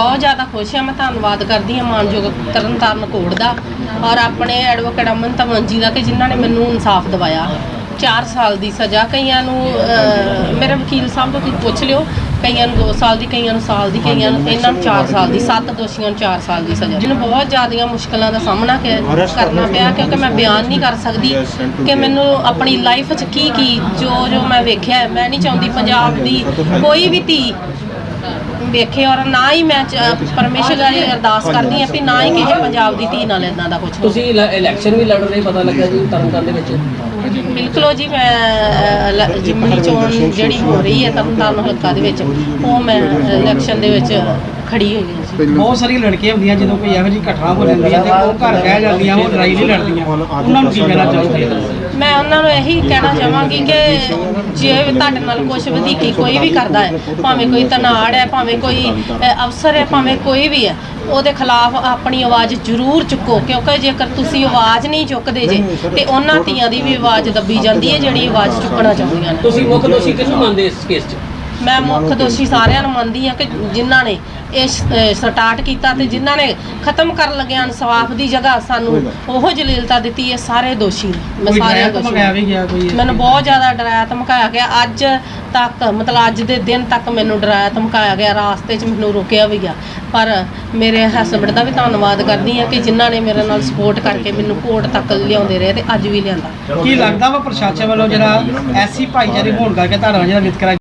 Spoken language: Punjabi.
ਬਹੁਤ ਜ਼ਿਆਦਾ ਖੁਸ਼ ਹਾਂ ਮੈਂ ਧੰਨਵਾਦ ਕਰਦੀ ਹਾਂ ਮਾਨਯੋਗ ਤਰਨਤਾਰਨ ਕੋਰਟ ਦਾ ਔਰ ਆਪਣੇ ਐਡਵੋਕੇਟ ਅਮਨ ਤਮੰਜੀ ਦਾ ਕਿ ਜਿਨ੍ਹਾਂ ਨੇ ਮੈਨੂੰ ਇਨਸਾਫ ਦਿਵਾਇਆ। 4 ਸਾਲ ਦੀ ਸਜ਼ਾ ਕਈਆਂ ਨੂੰ ਮੇਰੇ ਵਕੀਲ ਸਾਹਿਬ ਤੋਂ ਤੁਸੀਂ ਪੁੱਛ ਲਿਓ ਕਈਆਂ ਨੂੰ 2 ਸਾਲ ਦੀ ਕਈਆਂ ਨੂੰ ਸਾਲ ਦੀ ਕਈਆਂ ਨੂੰ ਇਹਨਾਂ ਨੂੰ 4 ਸਾਲ ਦੀ 7 ਦੋਸ਼ੀਆਂ ਨੂੰ 4 ਸਾਲ ਦੀ ਸਜ਼ਾ। ਮੈਨੂੰ ਬਹੁਤ ਜ਼ਿਆਦੀਆਂ ਮੁਸ਼ਕਲਾਂ ਦਾ ਸਾਹਮਣਾ ਕਰਨਾ ਪਿਆ ਕਿਉਂਕਿ ਮੈਂ ਬਿਆਨ ਨਹੀਂ ਕਰ ਸਕਦੀ ਕਿ ਮੈਨੂੰ ਆਪਣੀ ਲਾਈਫ 'ਚ ਕੀ ਕੀ ਜੋ ਜੋ ਮੈਂ ਵੇਖਿਆ ਮੈਂ ਨਹੀਂ ਚਾਹੁੰਦੀ ਪੰਜਾਬ ਦੀ ਕੋਈ ਵੀ ਧੀ ਵੇਖੇ ਔਰ ਨਾ ਹੀ ਮੈਂ ਪਰਮੇਸ਼ਰ ਅੱਗੇ ਅਰਦਾਸ ਕਰਦੀ ਹਾਂ ਕਿ ਨਾ ਹੀ ਕਿਸੇ ਪੰਜਾਬ ਦੀ ਧੀ ਨਾਲ ਇਦਾਂ ਦਾ ਕੁਝ ਤੁਸੀਂ ਇਲ- ਇਲੈਕਸ਼ਨ ਵੀ ਲੜ ਰਹੇ ਪਤਾ ਲੱਗਾ ਜੀ ਤਰਨਤਾਰਨ ਦੇ ਵਿੱਚ। ਬਿਲਕੁਲ ਜੀ ਮੈਂ ਜਿਮਨੀ ਚੋਣ ਜਿਹੜੀ ਹੋ ਰਹੀ ਹੈ ਤਰਨਤਾਰਨ ਹਲਕਾ ਦੇ ਵਿੱਚ ਉਹ ਮੈਂ ਇਲੈਕਸ਼ਨ ਦੇ ਵਿੱਚ ਖੜੀ ਹੋਈ ਹਾਂ ਜੀ। ਬਹੁਤ ਸਾਰੀਆਂ ਲੜਕੀਆਂ ਹੁੰਦੀਆਂ ਜਦੋਂ ਕੋਈ ਇਹੋ ਜਿਹੀ ਘਟਨਾ ਹੋ ਜਾਂਦੀ ਹੈ ਤੇ ਉਹ ਘਰ ਕਹਿ ਜਾਂਦੀਆਂ ਉਹ ਲੜਾਈ ਨਹੀਂ ਲੜਦੀਆਂ। ਉਹਨਾਂ ਨੂੰ ਕੀ ਕਹਿਣਾ ਚਾਹੋਗੇ? ਮੈਂ ਉਹਨਾਂ ਨੂੰ ਇਹੀ ਕਹਿਣਾ ਚਾਹਾਂਗੀ ਕਿ ਜੇ ਤੁਹਾਡੇ ਨਾਲ ਕੁਝ ਵਧੀਕੀ ਕੋਈ ਵੀ ਕਰਦਾ ਹੈ ਭਾਵੇਂ ਕੋਈ ਤਨਾੜ ਹੈ ਭਾਵੇਂ ਕੋਈ ਅ, ਅਫਸਰ ਹੈ ਭਾਵੇਂ ਕੋਈ ਵੀ ਹੈ ਉਹਦੇ ਖਿਲਾਫ ਆਪਣੀ ਆਵਾਜ਼ ਜ਼ਰੂਰ ਚੁੱਕੋ ਕਿਉਂਕਿ ਜੇਕਰ ਤੁਸੀਂ ਆਵਾਜ਼ ਨਹੀਂ ਚੁੱਕਦੇ ਜੇ ਤੇ ਉਹਨਾਂ ਧੀਆਂ ਦੀ ਵੀ ਆਵਾਜ਼ ਦੱਬੀ ਜਾਂਦੀ ਹੈ ਜਿਹੜੀ ਆਵਾਜ਼ ਚੁੱਕਣਾ ਚਾਹੁੰਦੀਆਂ ਨੇ। ਤੁਸੀਂ ਮੁੱਖ ਦੋਸ਼ੀ ਕਿਹਨੂੰ ਮੰਨਦੇ ਇਸ ਕੇਸ 'ਚ? ਮੈਂ ਮੁੱਖ ਦੋਸ਼ੀ ਸਾਰਿਆਂ ਨੂੰ ਮੰਨਦੀ ਹਾਂ ਕਿ ਜਿਨ੍ਹਾਂ ਨੇ ਇਹ ਸਟਾਰਟ ਕੀਤਾ ਤੇ ਜਿਨ੍ਹਾਂ ਨੇ ਖਤਮ ਕਰਨ ਲੱਗਿਆ ਇਨਸਾਫ ਦੀ ਜਗ੍ਹਾ ਸਾਨੂੰ ਉਹ ਜਲੀਲਤਾ ਦਿੱਤੀ ਹੈ ਸਾਰੇ ਦੋਸ਼ੀ ਨੇ। ਮੈਂ ਸਾਰਿਆਂ ਦੋਸ਼ੀ ਧਮਕਾਇਆ ਵੀ ਗਿਆ ਕੋਈ ਮੈਨੂੰ ਬਹੁਤ ਜ਼ਿਆਦਾ ਡਰਾਇਆ ਧਮਕਾਇਆ ਗਿਆ। ਅੱਜ ਤੱਕ ਮਤਲਬ ਅੱਜ ਦੇ ਦਿਨ ਤੱਕ ਮੈਨੂੰ ਡਰਾਇਆ ਧਮਕਾਇਆ ਗਿਆ ਰਾਸਤੇ 'ਚ ਮੈਨੂੰ ਰੋਕਿਆ ਵੀ ਗਿਆ। ਪਰ ਮੇਰੇ ਹਸਬੰਡ ਦਾ ਵੀ ਧੰਨਵਾਦ ਕਰਦੀ ਹਾਂ ਕਿ ਜਿਨ੍ਹਾਂ ਨੇ ਮੇਰੇ ਨਾਲ ਸਪੋਰਟ ਕਰਕੇ ਮੈਨੂੰ ਕੋਰਟ ਤੱਕ ਲਿਆਉਂਦੇ ਰਹੇ ਤੇ ਅੱਜ ਵੀ ਲਿਆਂਦਾ। ਕੀ ਲੱਗਦਾ ਵਾ ਪ੍ਰਸ਼ਾਸਨ ਵੱਲੋਂ ਜਿਹੜਾ ਐਸੀ ਭਾਈਚਾਰੇ ਹੋਣ ਕਰਕੇ ਧਾਰਾਵਾਂ ਜਿਹੜਾ ਵਿਤਕਰਾ